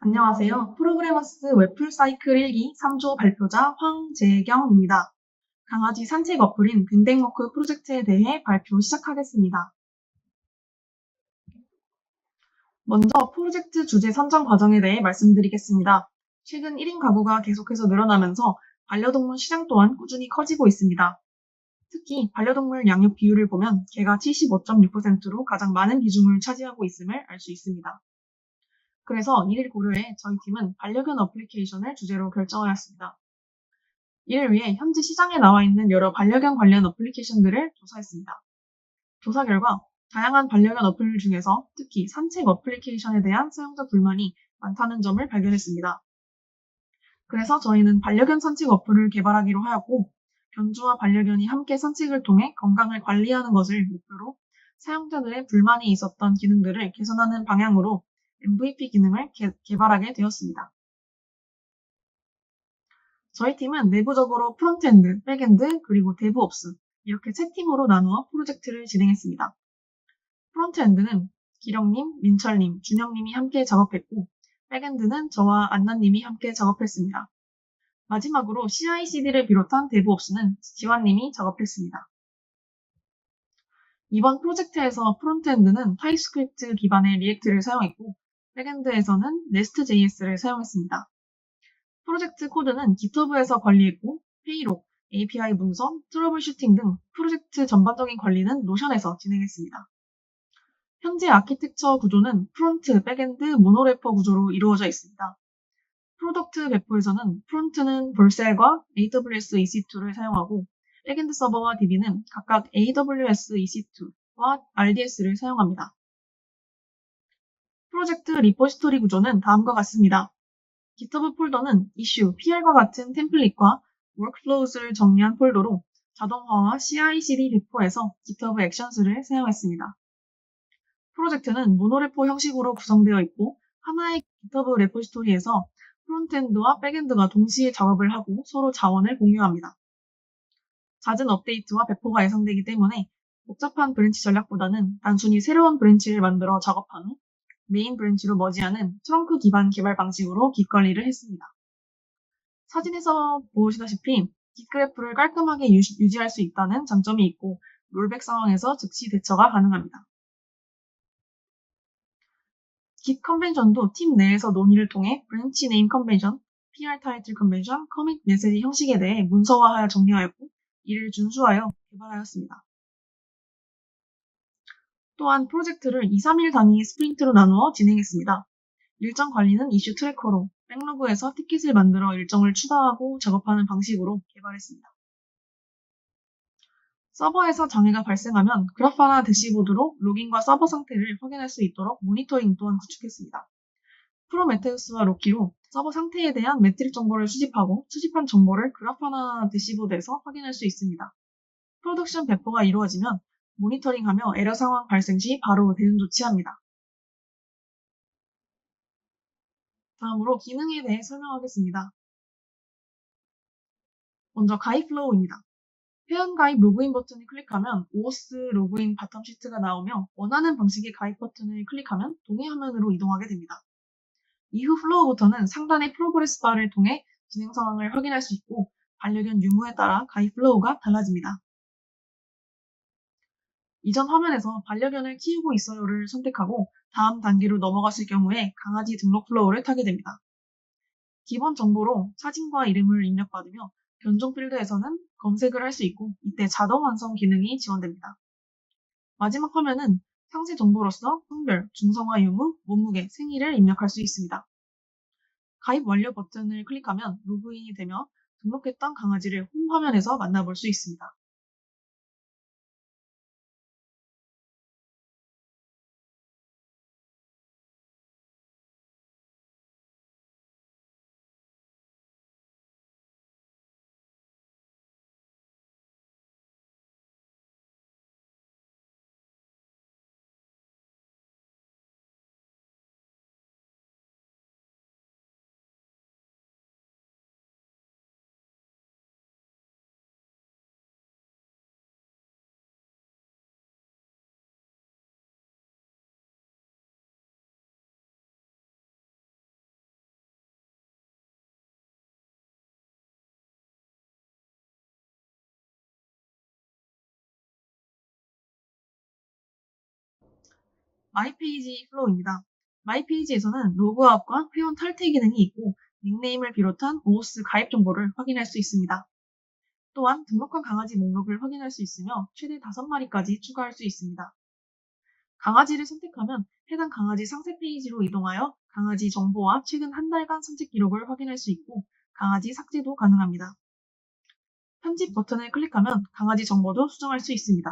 안녕하세요. 프로그래머스 웹풀 사이클 1기 3조 발표자 황재경입니다. 강아지 산책 어플인 뱅뱅워크 프로젝트에 대해 발표 시작하겠습니다. 먼저 프로젝트 주제 선정 과정에 대해 말씀드리겠습니다. 최근 1인 가구가 계속해서 늘어나면서 반려동물 시장 또한 꾸준히 커지고 있습니다. 특히 반려동물 양육 비율을 보면 개가 75.6%로 가장 많은 비중을 차지하고 있음을 알 수 있습니다. 그래서 이를 고려해 저희 팀은 반려견 어플리케이션을 주제로 결정하였습니다. 이를 위해 현재 시장에 나와 있는 여러 반려견 관련 어플리케이션들을 조사했습니다. 조사 결과 다양한 반려견 어플 중에서 특히 산책 어플리케이션에 대한 사용자 불만이 많다는 점을 발견했습니다. 그래서 저희는 반려견 산책 어플을 개발하기로 하였고 견주와 반려견이 함께 산책을 통해 건강을 관리하는 것을 목표로 사용자들의 불만이 있었던 기능들을 개선하는 방향으로 MVP 기능을 개, 개발하게 되었습니다. 저희 팀은 내부적으로 프론트엔드, 백엔드, 그리고 데브옵스 이렇게 세 팀으로 나누어 프로젝트를 진행했습니다. 프론트엔드는 기령님, 민철님, 준영님이 함께 작업했고 백엔드는 저와 안나님이 함께 작업했습니다. 마지막으로 CI/CD를 비롯한 데브옵스는 지환님이 작업했습니다. 이번 프로젝트에서 프론트엔드는 타입스크립트 기반의 리액트를 사용했고 백엔드에서는 네스트.js를 사용했습니다. 프로젝트 코드는 GitHub에서 관리했고 페이록, API 분석, 트러블 슈팅 등 프로젝트 전반적인 관리는 노션에서 진행했습니다. 현재 아키텍처 구조는 프론트, 백엔드, 모노래퍼 구조로 이루어져 있습니다. 프로덕트 배포에서는 프론트는 볼셀과 AWS EC2를 사용하고 백엔드 서버와 DB는 각각 AWS EC2와 RDS를 사용합니다. 프로젝트 리포지토리 구조는 다음과 같습니다. GitHub 폴더는 이슈, PR과 같은 템플릿과 workflows를 정리한 폴더로 자동화와 CI/CD 배포에서 GitHub 액션스를 사용했습니다. 프로젝트는 모노레포 형식으로 구성되어 있고 하나의 GitHub 레포지토리에서 프론트엔드와 백엔드가 동시에 작업을 하고 서로 자원을 공유합니다. 잦은 업데이트와 배포가 예상되기 때문에 복잡한 브랜치 전략보다는 단순히 새로운 브랜치를 만들어 작업한 후 메인 브랜치로 머지하는 트렁크 기반 개발 방식으로 깃 관리를 했습니다. 사진에서 보시다시피 깃 그래프를 깔끔하게 유지할 수 있다는 장점이 있고 롤백 상황에서 즉시 대처가 가능합니다. 깃 컨벤션도 팀 내에서 논의를 통해 브랜치 네임 컨벤션, PR 타이틀 컨벤션, 커밋 메시지 형식에 대해 문서화하여 정리하였고 이를 준수하여 개발하였습니다. 또한 프로젝트를 2, 3일 단위의 스프린트로 나누어 진행했습니다. 일정 관리는 이슈 트래커로 백로그에서 티켓을 만들어 일정을 추가하고 작업하는 방식으로 개발했습니다. 서버에서 장애가 발생하면 그래파나 대시보드로 로깅과 서버 상태를 확인할 수 있도록 모니터링 또한 구축했습니다. 프로메테우스와 로키로 서버 상태에 대한 매트릭 정보를 수집하고 수집한 정보를 그래파나 대시보드에서 확인할 수 있습니다. 프로덕션 배포가 이루어지면 모니터링하며 에러 상황 발생 시 바로 대응 조치합니다. 다음으로 기능에 대해 설명하겠습니다. 먼저 가입 플로우입니다. 회원 가입 로그인 버튼을 클릭하면 OS 로그인 바텀 시트가 나오며 원하는 방식의 가입 버튼을 클릭하면 동해 화면으로 이동하게 됩니다. 이후 플로우부터는 상단의 프로그레스 바를 통해 진행 상황을 확인할 수 있고 반려견 유무에 따라 가입 플로우가 달라집니다. 이전 화면에서 반려견을 키우고 있어요를 선택하고 다음 단계로 넘어갔을 경우에 강아지 등록 플로우를 타게 됩니다. 기본 정보로 사진과 이름을 입력받으며 변종 필드에서는 검색을 할 수 있고 이때 자동 완성 기능이 지원됩니다. 마지막 화면은 상세 정보로서 성별, 중성화 유무, 몸무게, 생일을 입력할 수 있습니다. 가입 완료 버튼을 클릭하면 로그인이 되며 등록했던 강아지를 홈 화면에서 만나볼 수 있습니다. 마이페이지 플로우입니다. 마이페이지에서는 로그아웃과 회원 탈퇴 기능이 있고 닉네임을 비롯한 OOS 가입 정보를 확인할 수 있습니다. 또한 등록한 강아지 목록을 확인할 수 있으며 최대 5마리까지 추가할 수 있습니다. 강아지를 선택하면 해당 강아지 상세 페이지로 이동하여 강아지 정보와 최근 한 달간 산책 기록을 확인할 수 있고 강아지 삭제도 가능합니다. 편집 버튼을 클릭하면 강아지 정보도 수정할 수 있습니다.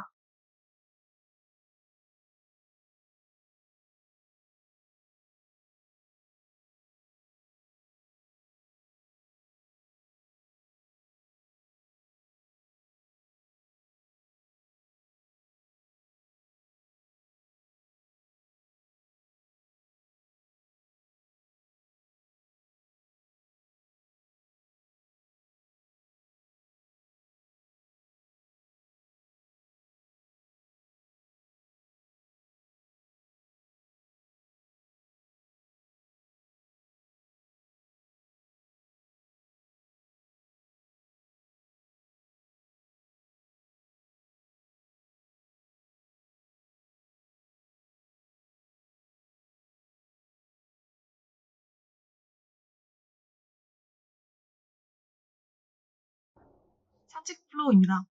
산책 플로우입니다.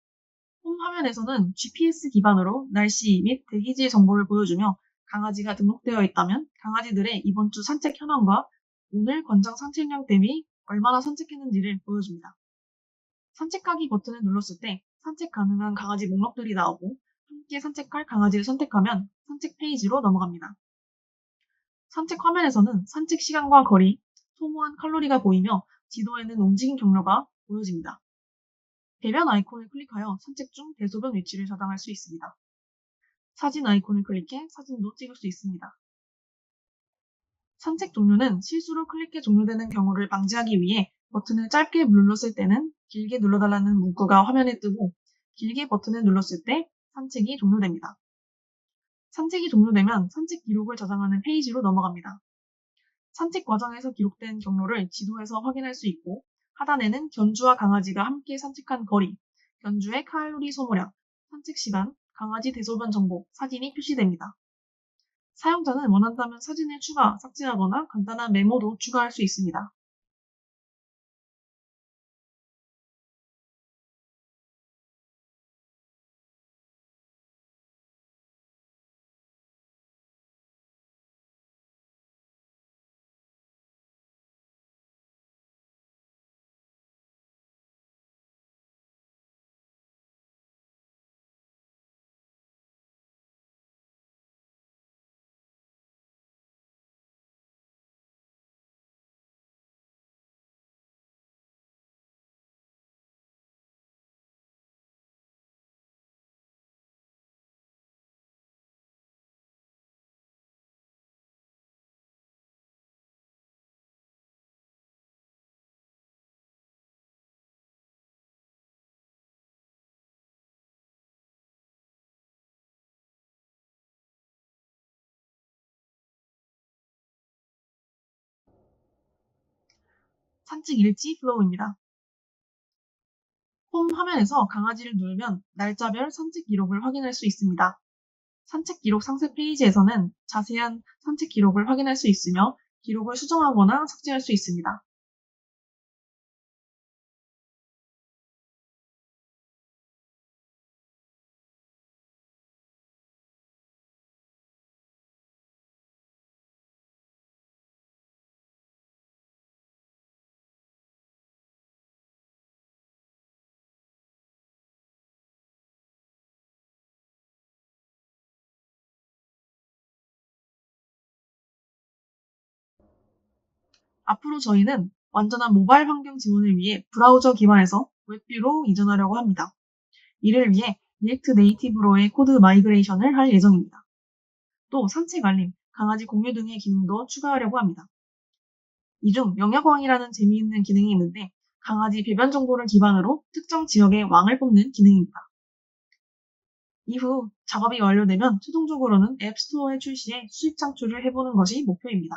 홈 화면에서는 GPS 기반으로 날씨 및 대기질 정보를 보여주며 강아지가 등록되어 있다면 강아지들의 이번 주 산책 현황과 오늘 권장 산책량 대비 얼마나 산책했는지를 보여줍니다. 산책하기 버튼을 눌렀을 때 산책 가능한 강아지 목록들이 나오고 함께 산책할 강아지를 선택하면 산책 페이지로 넘어갑니다. 산책 화면에서는 산책 시간과 거리, 소모한 칼로리가 보이며 지도에는 움직임 경로가 보여집니다. 배변 아이콘을 클릭하여 산책 중 대소변 위치를 저장할 수 있습니다. 사진 아이콘을 클릭해 사진도 찍을 수 있습니다. 산책 종료는 실수로 클릭해 종료되는 경우를 방지하기 위해 버튼을 짧게 눌렀을 때는 길게 눌러달라는 문구가 화면에 뜨고 길게 버튼을 눌렀을 때 산책이 종료됩니다. 산책이 종료되면 산책 기록을 저장하는 페이지로 넘어갑니다. 산책 과정에서 기록된 경로를 지도에서 확인할 수 있고 하단에는 견주와 강아지가 함께 산책한 거리, 견주의 칼로리 소모량, 산책 시간, 강아지 대소변 정보, 사진이 표시됩니다. 사용자는 원한다면 사진을 추가, 삭제하거나 간단한 메모도 추가할 수 있습니다. 산책 일지 플로우입니다. 홈 화면에서 강아지를 누르면 날짜별 산책 기록을 확인할 수 있습니다. 산책 기록 상세 페이지에서는 자세한 산책 기록을 확인할 수 있으며 기록을 수정하거나 삭제할 수 있습니다. 앞으로 저희는 완전한 모바일 환경 지원을 위해 브라우저 기반에서 웹뷰로 이전하려고 합니다. 이를 위해 리액트 네이티브로의 코드 마이그레이션을 할 예정입니다. 또 산책 알림, 강아지 공유 등의 기능도 추가하려고 합니다. 이 중 영역왕이라는 재미있는 기능이 있는데 강아지 배변 정보를 기반으로 특정 지역의 왕을 뽑는 기능입니다. 이후 작업이 완료되면 최종적으로는 앱스토어에 출시해 수익 창출을 해보는 것이 목표입니다.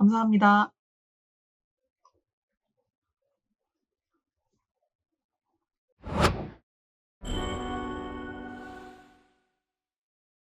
감사합니다.